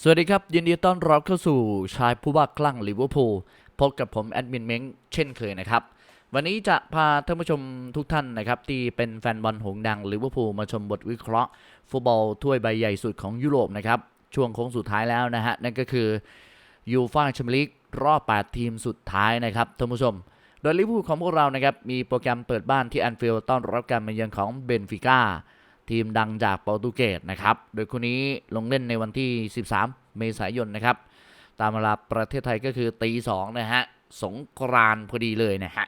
สวัสดีครับ ยินดีต้อนรับเข้าสู่ชายผู้ว่าคลั่งลิเวอร์พูลพบกับผมแอดมินเม้งเช่นเคยนะครับ วันนี้จะพาท่านผู้ชมทุกท่านนะครับ ที่เป็นแฟนบอลหงดังลิเวอร์พูลมาชมบทวิเคราะห์ ฟุตบอลถ้วยใบใหญ่สุดของยุโรปนะครับ ช่วงโค้งสุดท้ายแล้วนะฮะ นั่นก็คือยูฟ่าแชมเปี้ยนลีกรอบ 8 ทีมสุดท้ายนะครับท่านผู้ชม โดยลิเวอร์พูลของพวกเรานะครับมีโปรแกรมเปิดบ้านที่แอนฟิลด์ต้อนรับการมาเยือนของเบนฟิก้า ทีมดังจากโปรตุเกสนะครับ โดยคู่นี้ลงเล่นในวันที่ 13 เมษายนนะครับ ตามเวลาประเทศไทยก็คือตีสองนะฮะ สงกรานพอดีเลยนะฮะ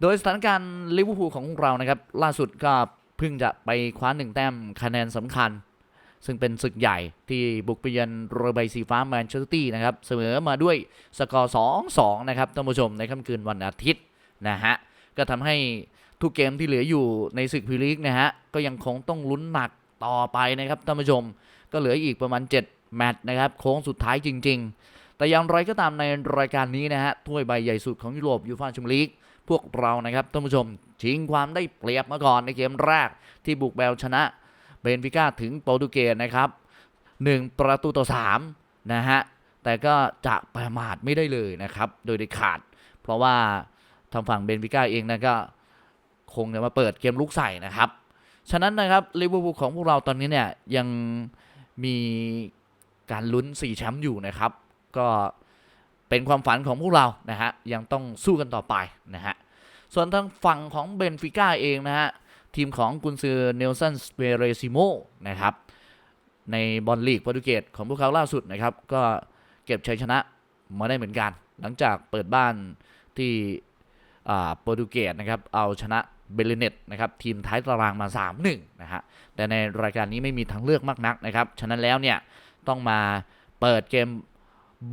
โดยสถานการณ์ลิเวอร์พูลของเรานะครับ ล่าสุดก็เพิ่งจะไปคว้าหนึ่งแต้มคะแนนสำคัญ ซึ่งเป็นศึกใหญ่ที่บุกไปเยือนเรือใบสีฟ้าแมนเชสเตอร์ตี้นะครับ เสมอมาด้วยสกอร์ 2-2 นะครับท่านผู้ชมในค่ำคืนวันอาทิตย์นะฮะ ก็ทำให้ ทุกเกมที่เหลืออยู่ในศึกพรีเมียร์ลีกนะฮะก็ยังคงต้องลุ้นหนักต่อไปนะครับท่านผู้ชมก็เหลืออีกประมาณ 7 แมตช์นะครับโค้งสุดท้ายจริง ๆ แต่อย่างไรก็ตามในรายการนี้นะฮะถ้วยใบใหญ่สุดของยุโรปยูฟ่าแชมเปี้ยนลีกพวกเรานะครับท่านผู้ชมชิงความได้เปรียบมาก่อนในเกมแรกที่บุกแบลชนะเบนฟิก้าถึงโปรตุเกสนะครับ 1 ประตูต่อ3นะฮะแต่ก็จะประมาทไม่ได้เลยนะครับ โดยเด็ดขาด เพราะว่าทางฝั่งเบนฟิก้าเองนะก็ คงจะมาเปิดเกมลุกใส่นะครับ ฉะนั้นนะครับลิเวอร์พูลของพวกเราตอนนี้เนี่ยยังมีการลุ้น4แชมป์อยู่นะครับ ก็เป็นความฝันของพวกเรานะฮะยังต้องสู้กันต่อไปนะฮะส่วนทางฝั่งของเบนฟิก้าเองนะฮะทีมของกุนซือเนลสันสเปเรซิโมนะครับในบอลลีกโปรตุเกสของพวกเขาล่าสุดนะครับ ก็เก็บชัยชนะมาได้เหมือนกัน หลังจากเปิดบ้านที่อ่าโปรตุเกสนะครับเอาชนะ เบลเนตนะครับทีมท้ายตารางมา 3-1นะฮะแต่ในรายการนี้ไม่มีทางเลือกมากนักนะครับ ฉะนั้นแล้วเนี่ยต้องมาเปิดเกม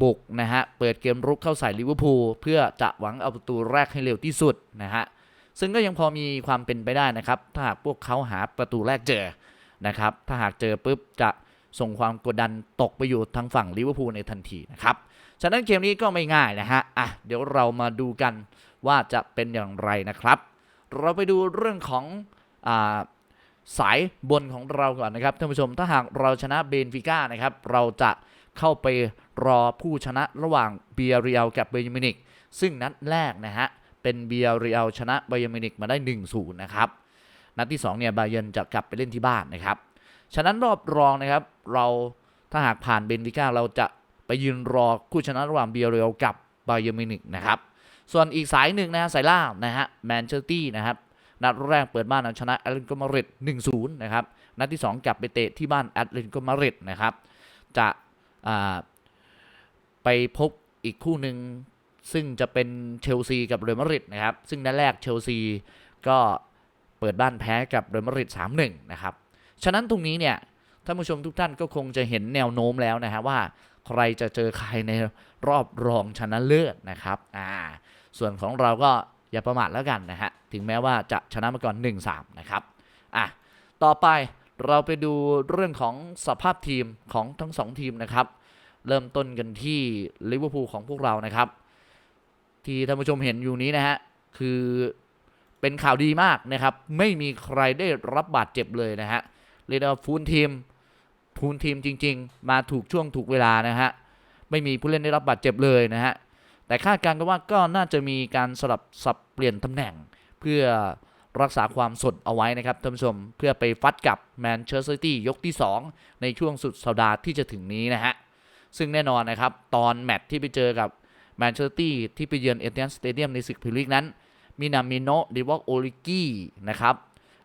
บุกนะฮะเปิดเกมรุกเข้าใส่ลิเวอร์พูลเพื่อจะหวังเอาประตูแรกให้เร็วที่สุดนะฮะซึ่งก็ยังพอมีความเป็นไปได้นะครับ ถ้าหากพวกเขาหาประตูแรกเจอนะครับถ้าหากเจอปุ๊บจะส่งความกดดันตกไปอยู่ทางฝั่งลิเวอร์พูลในทันทีนะครับฉะนั้นเกมนี้ก็ไม่ง่ายนะฮะอะเดี๋ยวเรามาดูกันว่าจะเป็นอย่างไรนะครับ เราไปดูเรื่องของอาสายบนของเราก่อนนะครับท่านผู้ชมถ้าหากเราชนะเบนฟิก้านะครับเราจะเข้าไปรอผู้ชนะระหว่างเบียเรียลกับเบย์มินิก ซึ่งนัดแรกนะฮะเป็นเบียเรียลชนะเบย์มินิกมาได้ 1-0 นะครับ นัดที่2เนี่ยบาเยนจะกลับไปเล่นที่บ้านนะครับ ฉะนั้นรอบรองนะครับเราถ้าหากผ่านเบนฟิก้าเราจะไปยืนรอคู่ชนะระหว่างเบียเรียลกับบาเยร์นมินิกนะครับ ส่วนอีกสายหนึ่งนะฮะสายล่างนะฮะแมนเชสเตอร์นะครับนัดแรกเปิดบ้านเอาชนะแอตเลติโกมาดริด1-0 นะครับ นัดที่ 2 กลับไปเตะที่บ้านแอตเลติโกมาดริดนะครับ จะไปพบอีกคู่หนึ่งซึ่งจะเป็นเชลซีกับเรอัลมาดริดนะครับ ซึ่งนัดแรกเชลซีก็เปิดบ้านแพ้กับเรอัลมาดริด3-1 นะครับ ฉะนั้นตรงนี้เนี่ยท่านผู้ชมทุกท่านก็คงจะเห็นแนวโน้มแล้วนะฮะว่าใครจะเจอใครในรอบรองชนะเลิศนะครับ อ่า ส่วนของเราก็อย่าประมาทแล้วกันนะฮะ ถึงแม้ว่าจะชนะมาก่อน 1-3 นะครับ อะ ต่อไปเราไปดูเรื่องของสภาพทีมของทั้งสองทีมนะครับ เริ่มต้นกันที่ลิเวอร์พูลของพวกเรานะครับ ที่ท่านผู้ชมเห็นอยู่นี้นะฮะ คือเป็นข่าวดีมากนะครับ ไม่มีใครได้รับบาดเจ็บเลยนะฮะเรียกได้ว่าฟูลทีมฟูลทีมจริง ๆ มาถูกช่วงถูกเวลานะฮะ ไม่มีผู้เล่นได้รับบาดเจ็บเลยนะฮะ แต่คาดการณ์กันว่าก็น่าจะมีการสลับสับเปลี่ยนตำแหน่ง เพื่อรักษาความสดเอาไว้นะครับท่านผู้ชมเพื่อไปฟัดกับแมนเชสเตอร์ซิตี้ยกที่ 2 ในช่วงสุดสัปดาห์ที่จะถึงนี้นะฮะ ซึ่งแน่นอนนะครับ ตอนแมตช์ที่ไปเจอกับแมนเชสเตอร์ซิตี้ที่ไปเยือนเอเทียนสเตเดียมในศึกพรีเมียร์ลีกนั้น มีนามิโนดิวอกโอลิกี้นะครับ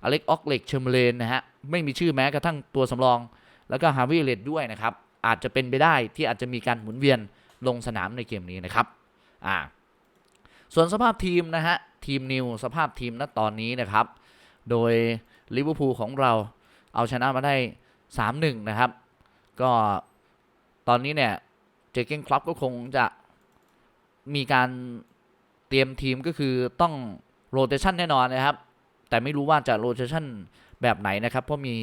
อเล็กออกเล็กเชมเบอร์เลนนะฮะ ไม่มีชื่อแม้กระทั่งตัวสำรอง แล้วก็ฮาวิเลตด้วยนะครับ อาจจะเป็นไปได้ที่อาจจะมีการหมุนเวียนลงสนามในเกมนี้นะครับ อ่าส่วนสภาพทีมนะฮะทีมนิวสภาพทีมณตอนนี้นะครับ โดยลิเวอร์พูลของเราเอาชนะมาได้ 3-1 นะครับ ก็ตอนนี้เนี่ยเจเก้นคลับก็คงจะมีการเตรียมทีมก็คือต้องโรเตชันแน่นอนนะครับ แต่ไม่รู้ว่าจะโรเตชันแบบไหนนะครับ เพราะมี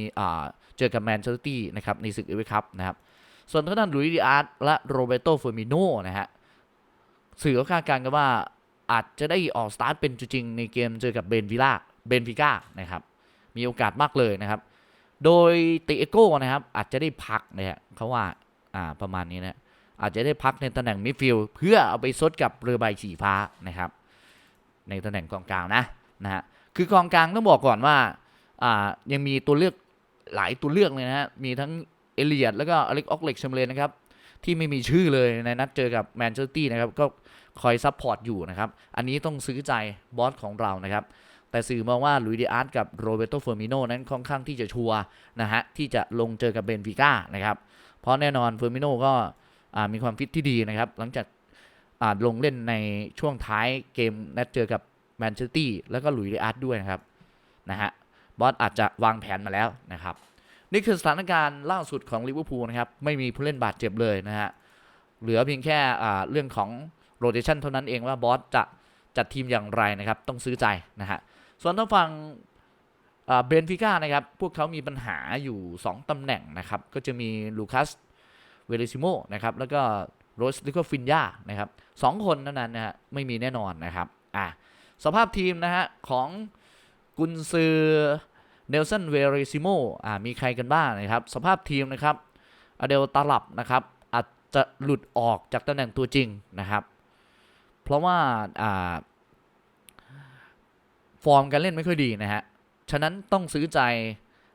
เจอกับแมนเชสเตอร์ตี้นะครับในศึกเอเวอร์คัพนะครับ ส่วนทางด้านลุยส์ดิอาร์ตและโรเบโตเฟอร์มิโนนะฮะ สื่อก็คาดการณ์กันว่าอาจจะได้ออกสตาร์ทเป็นจริงในเกมเจอกับเบนวิล่าเบนฟิก้านะครับ มีโอกาสมากเลยนะครับ โดยติเอโก้นะครับ อาจจะได้พักนะฮะเขาว่าอ่าประมาณนี้นะอาจจะได้พักในตำแหน่งมิดฟิลด์เพื่อเอาไปซดกับเรือใบสีฟ้านะครับ ในตำแหน่งกองกลางนะนะฮะคือกองกลางต้องบอกก่อนว่าอ่ายังมีตัวเลือกหลายตัวเลือกเลยนะฮะมีทั้งเอเลียดแล้วก็อเล็กออกเล็กชมเลนนะครับ ที่ไม่มีชื่อเลยในนัดเจอกับแมนเชสเตอร์นะครับก็คอยซัพพอร์ตอยู่นะครับ อันนี้ต้องซื้อใจบอสของเรานะครับ แต่สื่อมองว่าลุยดิอาร์ตกับโรเบโตเฟอร์มิโนนั้นค่อนข้างที่จะชัวร์นะฮะที่จะลงเจอกับเบนฟิก้านะครับ เพราะแน่นอนเฟอร์มิโนก็มีความฟิตที่ดีนะครับ หลังจากาลงเล่นในช่วงท้ายเกมนัดเจอกับแมนเชสเตอร์แล้วก็ลุยดิอาร์ตด้วยนะครับนะฮะบอสอาจจะวางแผนมาแล้วนะครับ นี่คือสถานการณ์ล่าสุดของลิเวอร์พูลนะครับ ไม่มีผู้เล่นบาดเจ็บเลยนะฮะ เหลือเพียงแค่เรื่องของโรเ t ชันเท่านั้นเองว่าบอสจะจัดทีมอย่างไรนะครับ ต้องซื้อใจนะฮะ ส่วนทางฝั่งเบนฟิก้านะครับ พวกเขามีปัญหาอยู่ 2 ตำแหน่งนะครับ ก็จะมีลูคัสเวเลซิโมนะครับ แล้วก็โรสลิโกฟินยานะครับสองคนเท่านั้นนะฮะ ไม่มีแน่นอนนะครับ อะ สภาพทีมนะฮะของกุนซือ เนลสันเวเรซิโมอ่ามีใครกันบ้างนะครับ สภาพทีมนะครับอเดลตาลับนะครับอาจจะหลุดออกจากตำแหน่งตัวจริงนะครับ เพราะว่าอ่าฟอร์มการเล่นไม่ค่อยดีนะฮะ ฉะนั้นต้องซื้อใจ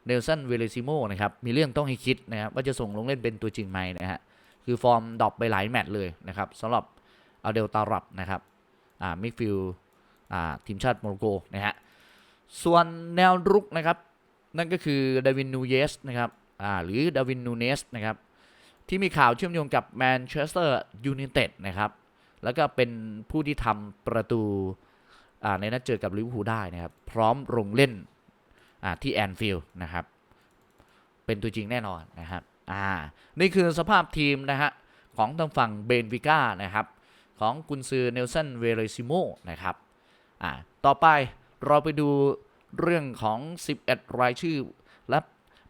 เนลสันเวเลซิโมนะครับ มีเรื่องต้องให้คิดนะครับว่าจะส่งลงเล่นเป็นตัวจริงไหมนะฮะ คือฟอร์มดรอปไปหลายแมตช์เลยนะครับสำหรับอเดลตารับนะครับ อ่ามิดฟิลอ่าทีมชาติโมร็อกโกนะฮะ ส่วนแนวรุกนะครับ นั่นก็คือดาวินนูเยสนะครับอ่าหรือดาวินนูเนสนะครับ ที่มีข่าวเชื่อมโยงกับแมนเชสเตอร์ยูไนเต็ดนะครับ แล้วก็เป็นผู้ที่ทำประตูอ่าในนัดเจอกับลิเวอร์พูลได้นะครับ พร้อมลงเล่นอ่าที่แอนฟิลด์นะครับ เป็นตัวจริงแน่นอนนะครับอ่านี่คือสภาพทีมนะฮะของทางฝั่งเบนวิก้านะครับ ของกุนซือเนลสันเวเรซิโมนะครับอ่าต่อไป เราไปดูเรื่องของ 11 รายชื่อ และ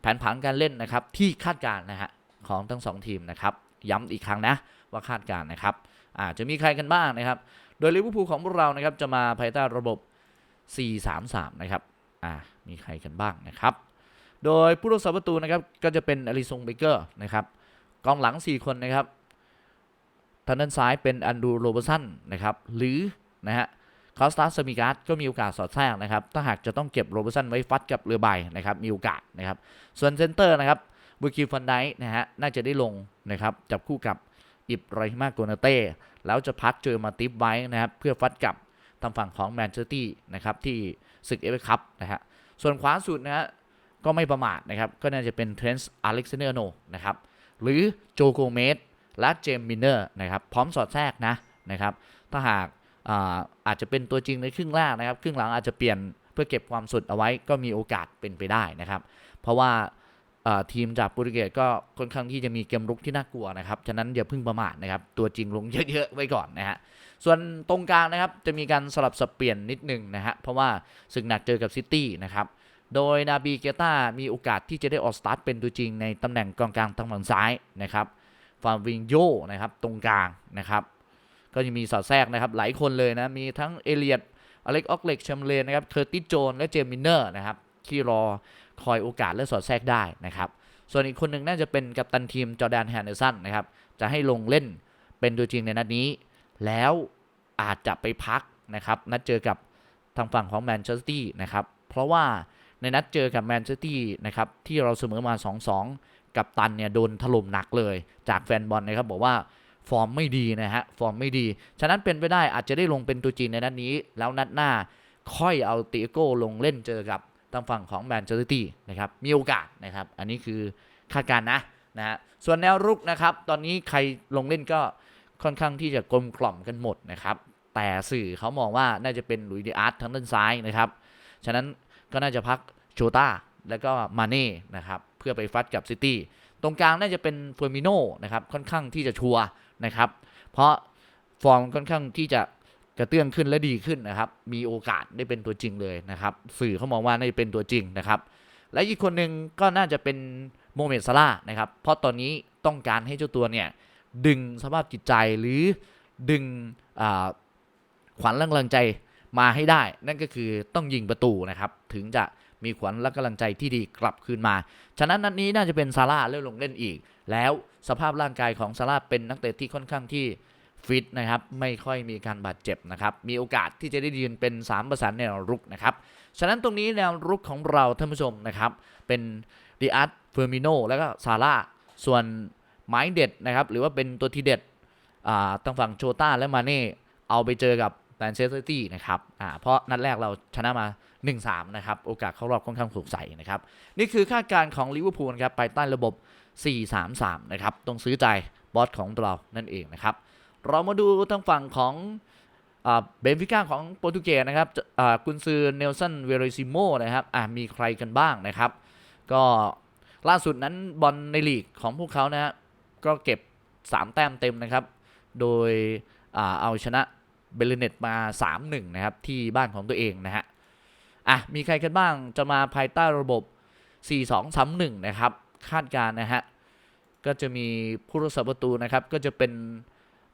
แผนผังการเล่นนะครับ ที่คาดการณ์นะฮะของทั้งสองทีมนะครับ ย้ำอีกครั้งนะว่าคาดการณ์นะครับอาจะมีใครกันบ้างนะครับ โดยลิเวอร์พูลของพวกเรานะครับจะมาภายใต้ระบบ 4-3-3 นะครับอ่ามีใครกันบ้างนะครับ โดยผู้รักษาประตูนะครับก็จะเป็นอลิซงเบเกอร์นะครับกองหลัง 4 คนนะครับทางด้านซ้ายเป็นอันดูโรเบอร์สันนะครับหรือนะฮะ คอสตาสมิการ์ดก็มีโอกาสสอดแทรกนะครับ ถ้าหากจะต้องเก็บโรเบอร์สันไว้ฟัดกับเรือใบนะครับ มีโอกาสนะครับ ส่วนเซนเตอร์นะครับบุกิฟันไดนะฮะ น่าจะได้ลงนะครับ จับคู่กับอิบไรฮิมาโกนาเต้ แล้วจะพักเจอมาติฟไว้นะครับ เพื่อฟัดกับทางฝั่งของแมนเชสเตอร์นะครับที่ศึกเอฟเอคัพนะฮะ ส่วนขวาสุดนะฮะก็ไม่ประมาทนะครับ ก็น่าจะเป็นเทรนส์อเล็กซานเดอร์โนนะครับ หรือโจโกเมสและเจมมินเนอร์นะครับ พร้อมสอดแทรกนะนะครับ ถ้าหาก อาอาจจะเป็นตัวจริงในครึ่งแรกนะครับ ครึ่งหลังอาจจะเปลี่ยนเพื่อเก็บความสุดเอาไว้ก็มีโอกาสเป็นไปได้นะครับ เพราะว่าาทีมจากโปรตุเกสก็ค่อนข้างที่จะมีเกมรุกที่น่ากลัวนะครับ ฉะนั้นอย่าเพิ่งประมาทนะครับ ตัวจริงลงเยอะๆไว้ก่อนนะฮะ ส่วนตรงกลางนะครับจะมีการสลับสับเปลี่ยนนิดนึงนะฮะ เพราะว่าศึกหนักเจอกับซิตี้นะครับ โดยนาบีเกต้ามีโอกาสที่จะได้ออกสตาร์ทเป็นตัวจริงในตำแหน่งกองกลางทางฝั่งซ้ายนะครับฟาวิงโยนะครับตรงกลางนะครับ ก็จะมีสอดแทรกนะครับหลายคนเลยนะ มีทั้งเอเลียดอเล็กออกเล็กแชมเลนนะครับเคอร์ติโจนและเจมินเนอร์นะครับที่รอคอยโอกาสและสอดแทรกได้นะครับส่วนอีกคนหนึ่งน่าจะเป็นกัปตันทีมจอร์แดนแฮนเดอร์สันนะครับจะให้ลงเล่นเป็นตัวจริงในนัดนี้ แล้วอาจจะไปพักนะครับนัดเจอกับทางฝั่งของแมนเชสเตอร์นะครับเพราะว่าในนัดเจอกับแมนเชสเตอร์นะครับที่เราเสมอมา 2-2 กับตันเนี่ยโดนถล่มหนักเลยจากแฟนบอลนะครับบอกว่า ฟอร์มไม่ดีนะฮะฟอร์มไม่ดี ฉะนั้นเป็นไปได้อาจจะได้ลงเป็นตัวจริงในนัดนี้ แล้วนัดหน้าค่อยเอาติโก้ลงเล่นเจอกับทางฝั่งของแมนเชสเตอร์ตี้นะครับมีโอกาสนะครับ อันนี้คือคาดการณ์นะนะฮะส่วนแนวรุกนะครับ ตอนนี้ใครลงเล่นก็ค่อนข้างที่จะกลมกล่อมกันหมดนะครับ แต่สื่อเขามองว่าน่าจะเป็นลุยดีอาร์ตทางด้านซ้ายนะครับ ฉะนั้นก็น่าจะพักโชต้าแล้วก็มาเน่นะครับ เพื่อไปฟัดกับซิตี้ตรงกลางน่าจะเป็นเฟอร์มิโนนะครับค่อนข้างที่จะชัวร์ นะครับ เพราะฟอร์มค่อนข้างที่จะกระเตื้องขึ้นและดีขึ้นนะครับ มีโอกาสได้เป็นตัวจริงเลยนะครับ สื่อเขามองว่าน่าจะเป็นตัวจริงนะครับ และอีกคนหนึ่งก็น่าจะเป็นโมเมดซาร่าห์นะครับ เพราะตอนนี้ต้องการให้เจ้าตัวเนี่ยดึงสภาพจิตใจหรือดึงขวัญแรงใจมาให้ได้ นั่นก็คือต้องยิงประตูนะครับ ถึงจะ มีขวัญและกำลังใจที่ดีกลับคืนมา ฉะนั้นนัดนี้น่าจะเป็นซาร่าเริ่มลงเล่นอีก แล้วสภาพร่างกายของซาร่าเป็นนักเตะที่ค่อนข้างที่ฟิตนะครับ ไม่ค่อยมีการบาดเจ็บนะครับ มีโอกาสที่จะได้ยืนเป็น 3 ประสานแนวรุกนะครับ ฉะนั้นตรงนี้แนวรุกของเราท่านผู้ชมนะครับ เป็นดิอาร์ตเฟอร์มิโนแล้วก็ซาร่า ส่วนไม้เด็ดนะครับ หรือว่าเป็นตัวทีเด็ดทางฝั่งโชต้าและมาเน่เอาไปเจอกับแมนเชสเตอร์ซิตี้นะครับ เพราะนัดแรกเราชนะมา 1-3 นะครับ โอกาสเข้ารอบค่อนข้างสูงใสนะครับ นี่คือคาดการณ์ของลิเวอร์พูลครับ ไปใต้ระบบ 4-3-3 นะครับ ต้องซื้อใจบอสของเรานั่นเองนะครับ เรามาดูทางฝั่งของเบนฟิก้าของโปรตุเกสนะครับกุนซือเนลสันเวเรซิโมนะครับมีใครกันบ้างนะครับ ก็ล่าสุดนั้นบอลในลีกของพวกเขานะฮะก็เก็บ 3 แต้มเต็มนะครับ โดยอเอาชนะเบลเนตมา 3-1 นะครับ ที่บ้านของตัวเองนะฮะ อะมีใครกันบ้างจะมาภายใต้ระบบ 4-2-3-1 นะครับ คาดการณ์นะฮะ ก็จะมีผู้รักษาประตูนะครับ ก็จะเป็น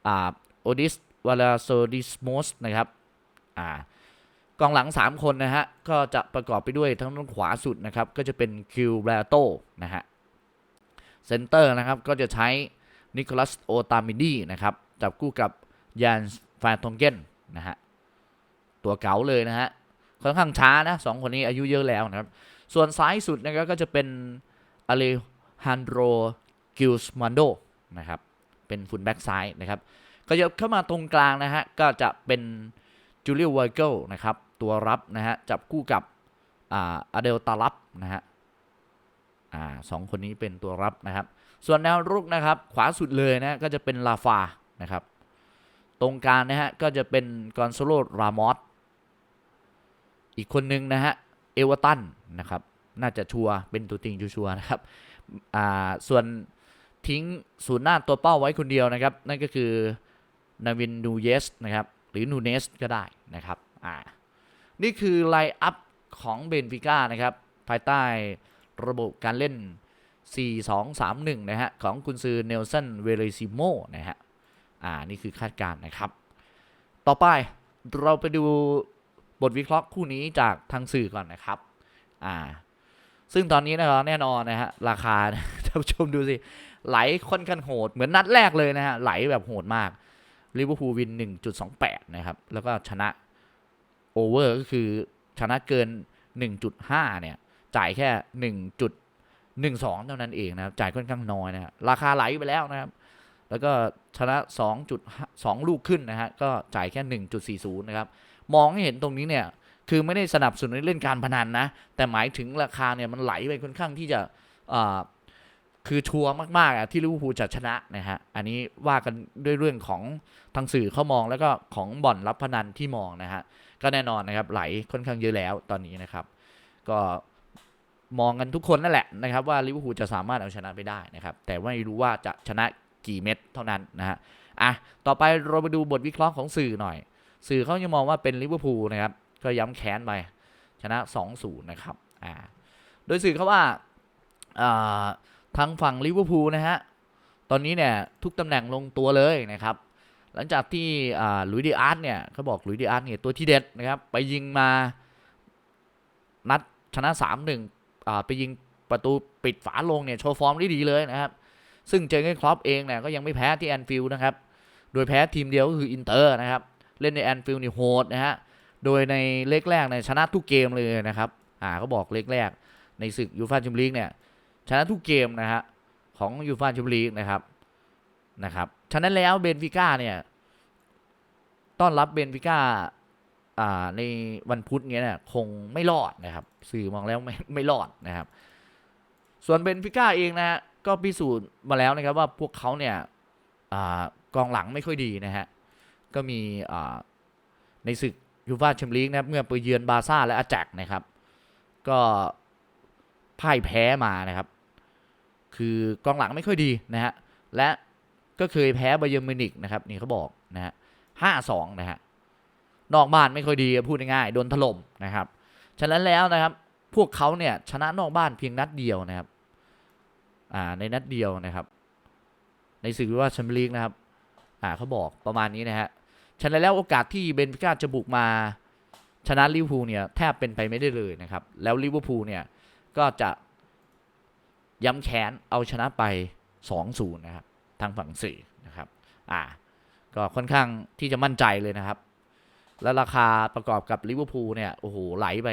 อ่าโอดิสวาลาโซดิสโมสนะครับอ่ากองหลัง 3 คนนะฮะ ก็จะประกอบไปด้วยทั้งด้านขวาสุดนะครับ ก็จะเป็นคิวแบรโตนะฮะเซนเตอร์นะครับ ก็จะใช้นิโคลัสโอตามิดีนะครับ จับคู่กับยานฟานทงเกนนะฮะ ตัวเก๋าเลยนะฮะ ค่อนข้างช้านะสองคนนี้อายุเยอะแล้วนะครับ ส่วนซ้ายสุดนะครับก็จะเป็นอเลฮันโดกิลส์มันโดนะครับ เป็นฟุตแบ็กซ้ายนะครับก็จะเข้ามาตรงกลางนะฮะ ก็จะเป็นจูเลียไวเกิลนะครับ ตัวรับนะฮะ จับคู่กับอ่าอเดลตาลับนะฮะอ่าสองคนนี้เป็นตัวรับนะครับ ส่วนแนวรุกนะครับ ขวาสุดเลยนะฮะก็จะเป็นลาฟานะครับ ตรงกลางนะฮะ ก็จะเป็นกอนโซโลรามอส อีกคนนึงนะฮะ เอเวอร์ตันนะครับ น่าจะชัวร์เป็นตัวจริงชัวร์นะครับ อ่า ส่วนทิ้งศูนย์หน้าตัวเป้าไว้คนเดียวนะครับ นั่นก็คือนาวินนูเยสนะครับ หรือนูเนสก็ได้นะครับ อ่า นี่คือไลน์อัพของเบนฟิก้านะครับ ภายใต้ระบบการเล่น 4-2-3-1 นะฮะ ของกุนซือเนลสันเวเรซิโมนะฮะ อ่า นี่คือคาดการณ์นะครับ ต่อไปเราไปดู บทวิเคราะห์คู่นี้จากทางสื่อก่อนนะครับ อ่า ซึ่งตอนนี้นะครับแน่นอนนะฮะราคาท่านผู้ชมดูสิไหลค่อนข้างโหดเหมือนนัดแรกเลยนะฮะไหลแบบโหดมากลิเวอร์พูลวิน 1.28 นะครับ แล้วก็ชนะโอเวอร์ก็คือชนะเกิน 1.5 เนี่ย จ่ายแค่ 1.12 เท่านั้นเองนะครับ จ่ายค่อนข้างน้อยนะฮะราคาไหลไปแล้วนะครับ แล้วก็ชนะ 2.2 ลูกขึ้นนะฮะ ก็จ่ายแค่ 1.40 นะครับ มองให้เห็นตรงนี้เนี่ยคือไม่ได้สนับสนุนเล่นการพนันนะ แต่หมายถึงราคาเนี่ยมันไหลไปค่อนข้างที่จะคือชัวร์มากๆอะที่ลิเวอร์พูลจะชนะนะฮะอันนี้ว่ากันด้วยเรื่องของทางสื่อเขามองแล้วก็ของบ่อนรับพนันที่มองนะฮะก็แน่นอนนะครับไหลค่อนข้างเยอะแล้วตอนนี้นะครับ ก็มองกันทุกคนนั่นแหละนะครับ ว่าลิเวอร์พูลจะสามารถเอาชนะไปได้นะครับ แต่ไม่รู้ว่าจะชนะกี่เม็ดเท่านั้นนะฮะอะต่อไปเราไปดูบทวิเคราะห์ของสื่อหน่อย สื่อเขายังมองว่าเป็นลิเวอร์พูลนะครับ ก็ย้ำแค้นไปชนะ 2-0 นะครับอ่าโดยสื่อเขาว่าทางฝั่งลิเวอร์พูลนะฮะ ตอนนี้เนี่ยทุกตำแหน่งลงตัวเลยนะครับ หลังจากที่ลุยดีอาร์ตเนี่ยเขาบอกลุยดีอาร์ตเนี่ยตัวที่เด็ดนะครับ ไปยิงมานัดชนะ 3-1อ่าไปยิงประตูปิดฝาลงเนี่ยโชว์ฟอร์มได้ดีเลยนะครับ ซึ่งเจอเกนครอปเองเนี่ยก็ยังไม่แพ้ที่แอนฟิลด์นะครับ โดยแพ้ทีมเดียวก็คืออินเตอร์นะครับ เล่นในแอนฟิลด์นี่โหดนะฮะ โดยในเล็กแรกเนี่ยชนะทุกเกมเลยนะครับ อ่าเขาบอกเล็กแรกในศึกยูฟ่าแชมเปี้ยนลีกเนี่ยชนะทุกเกมนะฮะของยูฟ่าแชมเปี้ยนลีกนะครับนะครับฉะนั้นแล้วเบนฟิก้าเนี่ยต้อนรับเบนฟิก้าอ่าในวันพุธเนี้ยเนี่ยคงไม่รอดนะครับ สื่อมองแล้วไม่ไม่รอดนะครับ ส่วนเบนฟิก้าเองนะฮะก็พิสูจน์มาแล้วนะครับว่าพวกเขาเนี่ยอ่ากองหลังไม่ค่อยดีนะฮะ ก็มีในศึกยูฟ่าแชมเปี้ยนลีกนะครับเมื่อไปเยือนบาร์ซ่าและอาแจกนะครับ ก็พ่ายแพ้มานะครับ คือกองหลังไม่ค่อยดีนะฮะและก็เคยแพ้ไบาเยร์มิวนิกนะครับนี่เขาบอกนะฮะห้าสองนะฮะนอกบ้านไม่ค่อยดีพูดง่ายๆโดนถล่มนะครับฉะนั้นแล้วนะครับ พวกเขาเนี่ยชนะนอกบ้านเพียงนัดเดียวนะครับอ่าในนัดเดียวนะครับ ในศึกยูฟาแชมเปี้ยนลีกนะครับอ่าเขาบอกประมาณนี้นะฮะ ฉะนั้นแล้วโอกาสที่เบนฟิก้าจะบุกมาชนะลิเวอร์พูลเนี่ยแทบเป็นไปไม่ได้เลยนะครับ แล้วลิเวอร์พูลเนี่ยก็จะย้ำแค้นเอาชนะไป 2-0 นะครับ ทางฝั่งสี่นะครับ อ่า ก็ค่อนข้างที่จะมั่นใจเลยนะครับ แล้วราคาประกอบกับลิเวอร์พูลเนี่ย โอ้โห ไหลไป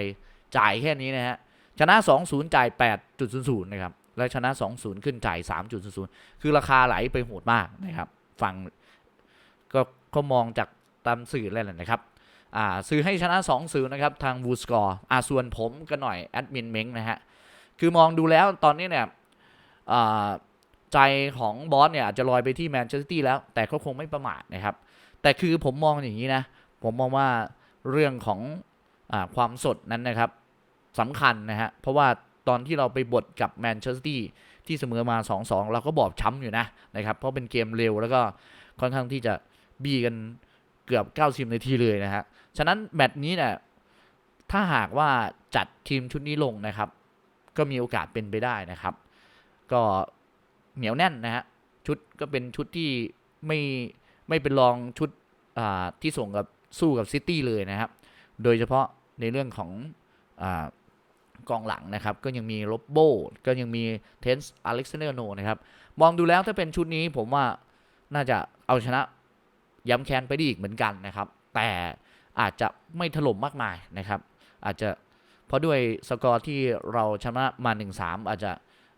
จ่ายแค่นี้นะฮะ ชนะ 2-0 จ่าย 8.00 นะครับ แล้วชนะ 2-0 ขึ้นจ่าย 3.00 คือราคาไหลไปโหดมากนะครับฟังก็ ก็มองจากตามสื่อแล้วแหละนะครับอ่าซื้อให้ชนะ2 0นะครับ ทางวูสกอร์อ่าส่วนผมก็หน่อย แอดมินเม้งนะฮะ คือมองดูแล้วตอนนี้เนี่ยใจของบอสเนี่ยอาจจะลอยไปที่แมนเชสเตอร์ซิตี้แล้ว แต่ก็คงไม่ประมาทนะครับ แต่คือผมมองอย่างนี้นะ ผมมองว่าเรื่องของอความสดนั้นนะครับสำคัญนะฮะ เพราะว่าตอนที่เราไปบดกับแมนเชสเตอร์ซิตี้ที่เสมอมา 2-2 เราก็บอบช้ำอยู่นะนะครับ เพราะเป็นเกมเร็วแล้วก็ค่อนข้างที่จะ บี้กันเกือบ 90 นาทีเลยนะฮะ ฉะนั้นแมตช์นี้เนี่ยถ้าหากว่าจัดทีมชุดนี้ลงนะครับ ก็มีโอกาสเป็นไปได้นะครับ ก็เหนียวแน่นนะฮะ ชุดก็เป็นชุดที่ไม่ไม่เป็นรองชุดที่ส่งกับสู้กับซิตี้เลยนะครับ โดยเฉพาะในเรื่องของอกองหลังนะครับ ก็ยังมีโรบโบก็ยังมีเทนส์อเล็กซานเดอร์โนนะครับ มองดูแล้วถ้าเป็นชุดนี้ผมว่าน่าจะเอาชนะ ย้ำแค้นไปได้อีกเหมือนกันนะครับ แต่อาจจะไม่ถล่มมากมายนะครับ อาจจะเพราะด้วยสกอร์ที่เราชนะมา 1-3 อาจจะ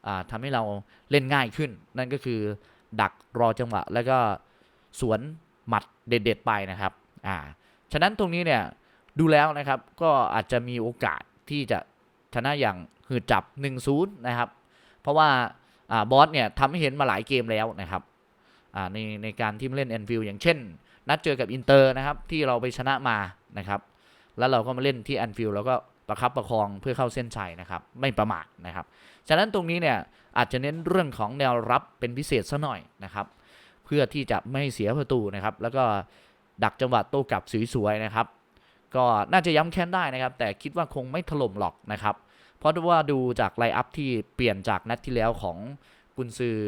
อ่าทำให้เราเล่นง่ายขึ้น นั่นก็คือดักรอจังหวะ แล้วก็สวนหมัดเด็ดๆไปนะครับอ่าฉะนั้นตรงนี้เนี่ยดูแล้วนะครับก็อาจจะมีโอกาสที่จะชนะอย่างหืดจับ 1-0 นะครับ เพราะว่าอบอสเนี่ยทำให้เห็นมาหลายเกมแล้วนะครับ ในในการที่มาเล่นแอนฟิลอย่างเช่น นัดเจอกับอินเตอร์นะครับที่เราไปชนะมานะครับ แล้วเราก็มาเล่นที่แอนฟิลแล้วก็ประคับประคองเพื่อเข้าเส้นชัยนะครับ ไม่ประมาทนะครับ ฉะนั้นตรงนี้เนี่ยอาจจะเน้นเรื่องของแนวรับเป็นพิเศษซะหน่อยนะครับ เพื่อที่จะไม่เสียประตูนะครับ แล้วก็ดักจังหวะโต้กลับสวยๆนะครับ ก็น่าจะย้ำแค้นได้นะครับ แต่คิดว่าคงไม่ถล่มหรอกนะครับ เพราะว่าดูจากไลน์อัพที่เปลี่ยนจากนัดที่แล้วของกุนซือ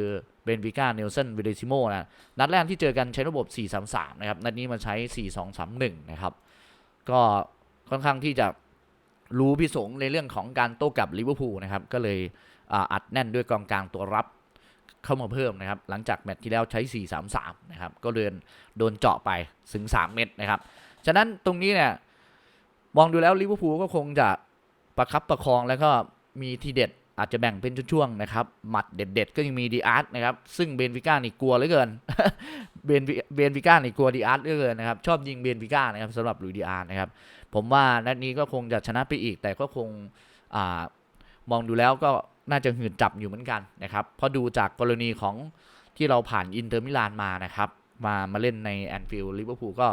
เบนฟิก้าเนลสันวิเดซิโมนะนัดแรกที่เจอกันใช้ระบบ 4-3-3 นะครับ นัดนี้มาใช้ 4-2-3-1 นะครับ ก็ค่อนข้างที่จะรู้พิสงในเรื่องของการโต้กลับลิเวอร์พูลนะครับ ก็เลยอาอัดแน่นด้วยกองกลางตัวรับเข้ามาเพิ่มนะครับ หลังจากแมตช์ที่แล้วใช้ 4-3-3 นะครับ ก็เดินโดนเจาะไปถึง 3 เม็ดนะครับ ฉะนั้นตรงนี้เนี่ยมองดูแล้วลิเวอร์พูลก็คงจะประคับประคองแล้วก็มีทีเด็ด อาจจะแบ่งเป็นช่วงๆนะครับ หมัดเด็ด ๆ ก็ยังมีดีอาร์ตนะครับ ซึ่งเบนฟิก้านี่กลัวเหลือเกิน เบนเบนฟิก้านี่กลัวดีอาร์ตเหลือเกินนะครับ ชอบยิงเบนฟิก้านะครับสำหรับลุยดีอาร์ตนะครับ ผมว่านัดนี้ก็คงจะชนะไปอีก แต่ก็คงอามองดูแล้วก็น่าจะหืดจับอยู่เหมือนกันนะครับ เพราะดูจากกรณีของที่เราผ่านอินเตอร์มิลานมานะครับ มามาเล่นในแอนฟิลด์ลิเวอร์พูลก็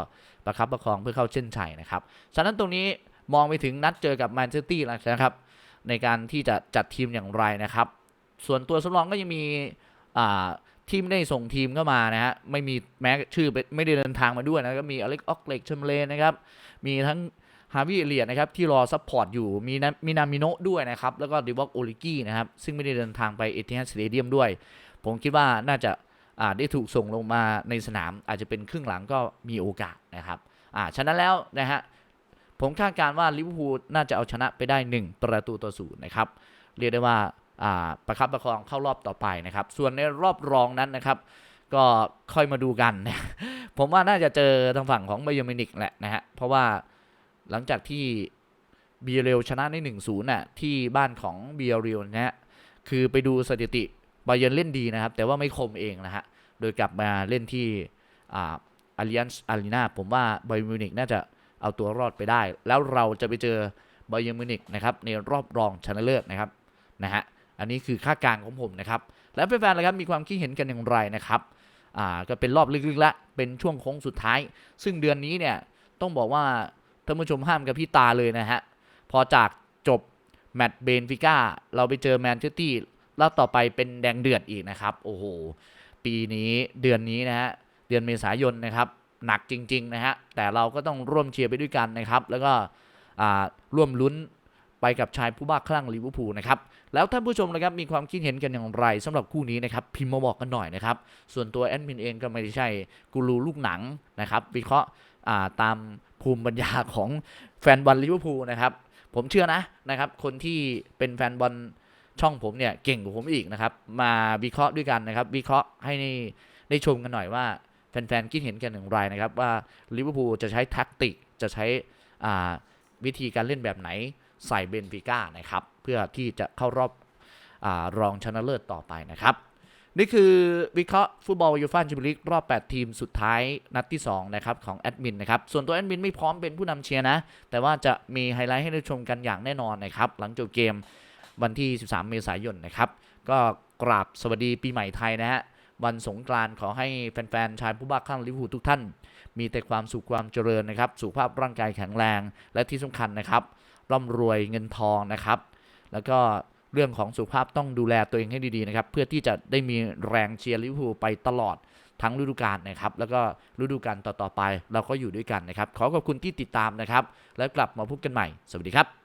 ประคับประคองเพื่อเข้าเส้นชัยนะครับฉะนั้นตรงนี้มองไปถึงนัดเจอกับแมนเชสเตอร์นะครับ ในการที่จะจัดทีมอย่างไรนะครับ ส่วนตัวสำรองก็ยังมีทีมได้ส่งทีมเข้ามานะฮะไม่มีแม้ชื่อไม่ได้เดินทางมาด้วยนะก็มีอเล็กออกเล็กชมเลนนะครับมีทั้งฮาวิเลียนะครับที่รอซัพพอร์ตอยู่มีนามีนามิโนด้วยนะครับแล้วก็ดิวอกโอลิกี้นะครับซึ่งไม่ได้เดินทางไปเอติฮัดสเตเดียมด้วย ผมคิดว่าน่าจะาได้ถูกส่งลงมาในสนามอาจจะเป็นครึ่งหลังก็มีโอกาสนะครับอ่าฉะนั้นแล้วนะฮะ ผมคาดการณ์ว่าลิเวอร์พูลน่าจะเอาชนะไปได้ 1 ประตูต่อศูนย์นะครับ เรียกได้ว่าประคับประคองเข้ารอบต่อไปนะครับ ส่วนในรอบรองนั้นนะครับ ก็ค่อยมาดูกันนะผมว่าน่าจะเจอทางฝั่งของไบยอร์มินิกแหละนะฮะเพราะว่าหลังจากที่เบียเรลชนะได้1-0น่ะที่บ้านของเบียเรลนะฮะคือไปดูสถิติไบเยอร์เล่นดีนะครับ แต่ว่าไม่คมเองนะฮะโดยกลับมาเล่นที่อาริยันส์อารีนาผมว่าไบย์มิวนิกน่าจะ เอาตัวรอดไปได้ แล้วเราจะไปเจอบ y ย r n มิวนิกนะครับในรอบรองชนะเลิศนะครับนะฮะอันนี้คือค่าดการณ์ของผมนะครับ แล้วแฟนๆล่ะครับมีความคิดเห็นกันอย่างไรนะครับอ่าก็เป็นรอบลึกๆละเป็นช่วงโค้งสุดท้าย ซึ่งเดือนนี้เนี่ยต้องบอกว่าท่านผู้ชมห้ามกับพี่ตาเลยนะฮะพอจากจบแมตช์เบนฟิก้าเราไปเจอแมนเชสเตอร์แล้วต่อไปเป็นแดงเดือดอีกนะครับ โอ้โห ปีนี้เดือนนี้นะฮะ เดือนเมษายนนะครับ หนักจริง ๆ นะฮะ แต่เราก็ต้องร่วมเชียร์ไปด้วยกันนะครับ แล้วก็ร่วมลุ้นไปกับชายผู้บ้าคลั่งลิเวอร์พูลนะครับ แล้วท่านผู้ชมนะครับมีความคิดเห็นกันอย่างไรสำหรับคู่นี้นะครับพิมพ์มาบอกกันหน่อยนะครับ ส่วนตัวแอดมินเองก็ไม่ได้ใช่กูรูลูกหนังนะครับวิเคราะห์าตามภูมิปัญญาของแฟนบอลลิเวอร์พูลนะครับผมเชื่อนะนะครับคนที่เป็นแฟนบอลช่องผมเนี่ยเก่งกว่าผมอีกนะครับมาวิเคราะห์ด้วยกันนะครับ วิเคราะห์ให้ได้ชมกันหน่อยว่า แฟนๆคิดเห็นกันอย่างไรนะครับ ว่าลิเวอร์พูลจะใช้แท็กติกจะใช้วิธีการเล่นแบบไหนใส่เบนฟิก้านะครับ เพื่อที่จะเข้ารอบอรองชนะเลิศต่อไปนะครับ นี่คือวิเคราะห์ฟุตบอลยูฟ่าแชมเปี้ยนลีกรอบ 8 ทีมสุดท้ายนัดที่ 2 นะครับ ของแอดมินนะครับ ส่วนตัวแอดมินไม่พร้อมเป็นผู้นำเชียร์นะ แต่ว่าจะมีไฮไลท์ให้ได้ชมกันอย่างแน่นอนนะครับ หลังจบเกมวันที่ 13 เมษายนนะครับ ก็กราบสวัสดีปีใหม่ไทยนะฮะ วันสงกรานต์ขอให้แฟนๆชายผู้บ้าคลั่งลิเวอร์พูลทุกท่าน มีแต่ความสุขความเจริญนะครับ สุขภาพร่างกายแข็งแรง และที่สำคัญนะครับร่ำรวยเงินทองนะครับ แล้วก็เรื่องของสุขภาพต้องดูแลตัวเองให้ดีๆนะครับ เพื่อที่จะได้มีแรงเชียร์ลิเวอร์พูลไปตลอดทั้งฤดูกาลนะครับ แล้วก็ฤดูกาลต่อๆไปเราก็อยู่ด้วยกันนะครับ ขอขอบคุณที่ติดตามนะครับ แล้วกลับมาพบกันใหม่ สวัสดีครับ